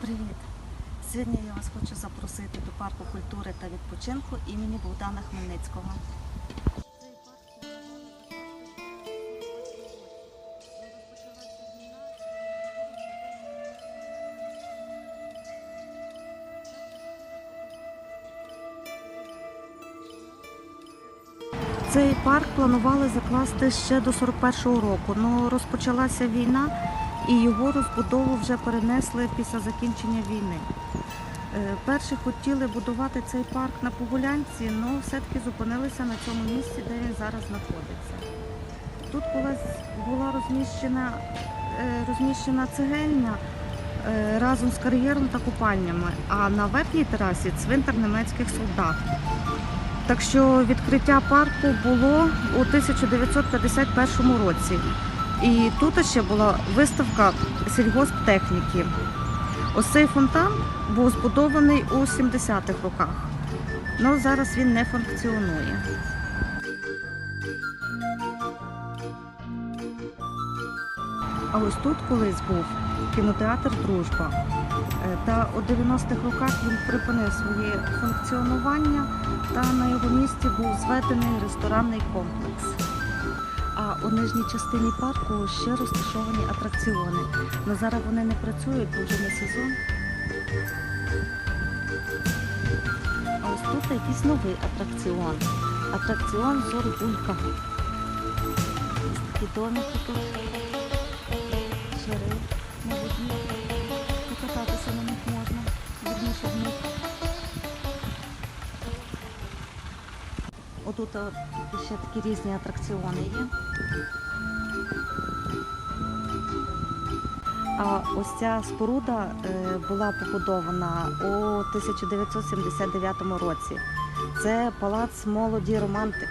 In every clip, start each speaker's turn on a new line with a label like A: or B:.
A: Привіт! Сьогодні я вас хочу запросити до парку культури та відпочинку імені Богдана Хмельницького. Цей парк планували закласти ще до 41-го року, але розпочалася війна і його розбудову вже перенесли після закінчення війни. Е, Перші хотіли будувати цей парк на Погулянці, але все-таки зупинилися на цьому місці, де він зараз знаходиться. Тут колись була розміщена, е, розміщена цегельня е, разом з кар'єром та купальнями, а на верхній терасі цвинтар німецьких солдат. Так що відкриття парку було у 1951 році. І тут ще була виставка сільгосптехніки. Ось цей фонтан був збудований у 70-х роках. але зараз він не функціонує. А ось тут колись був кінотеатр Дружба. Е, Та у 90-х роках він припинив своє функціонування та на його місці був зведений ресторанний комплекс. А у нижній частині парку ще розташовані атракціони. Але зараз вони не працюють, бо вже не сезон. А ось тут якийсь новий атракціон. Атракціон Зорбулька. Ось такі домики тут. Отут а, ще такі різні атракціони є. А ось ця споруда е, була побудована у 1979 році. Це палац молоді романтик,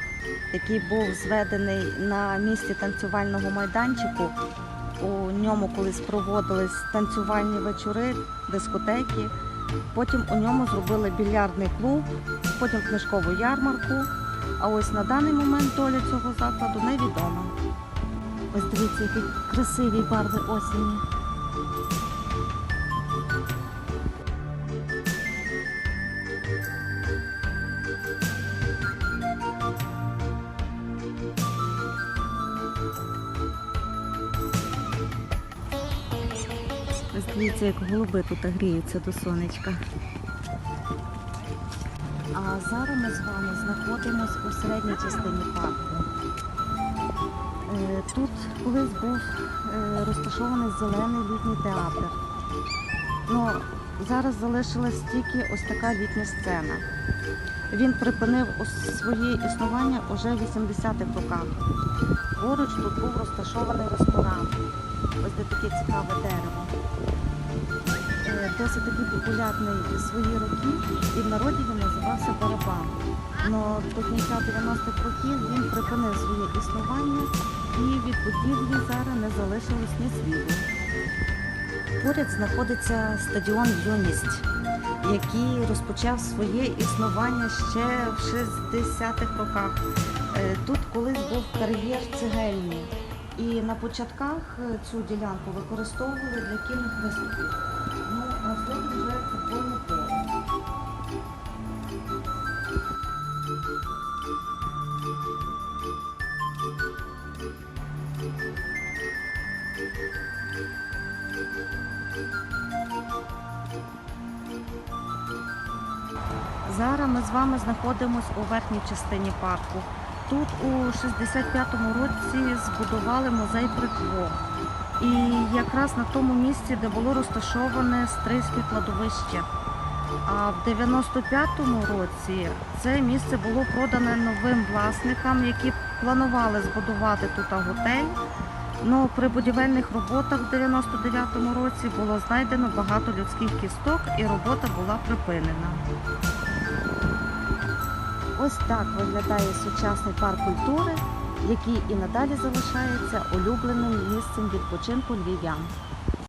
A: який був зведений на місці танцювального майданчику. У ньому колись проводились танцювальні вечори, дискотеки. Потім у ньому зробили більярдний клуб, потім книжкову ярмарку. А ось на даний момент доля цього закладу невідома. Ось дивіться, які красиві барви осені. Ось дивіться, як голуби тут гріються до сонечка. А зараз ми з вами знаходимося у середній частині парку. Е, Тут колись був е, розташований зелений літній театр. Ну, зараз залишилась тільки ось така літня сцена. Він припинив своє існування уже в 80-х роках. Поруч тут був розташований ресторан. Ось де таке цікаве дерево. Досить такий популярний свої роки, і в народі він називався барабан. Но до кінця 90-х років він припинив своє існування і від будівлі зараз не залишилось ні сліду. Поряд знаходиться стадіон Юність, який розпочав своє існування ще в 60-х роках. Е, Тут колись був кар'єр цегельний. І на початках цю ділянку використовували для кінних виступів. Ну, а потім вже футбольне. Зараз ми з вами знаходимося у верхній частині парку. Тут у 65-му році збудували музей прикво. І якраз на тому місці, де було розташоване стрийське кладовище. А в 95-му році це місце було продане новим власникам, які планували збудувати тут готель. Ну, при будівельних роботах в 99-му році було знайдено багато людських кісток і робота була припинена. Ось так виглядає сучасний парк культури, який і надалі залишається улюбленим місцем відпочинку львів'ян.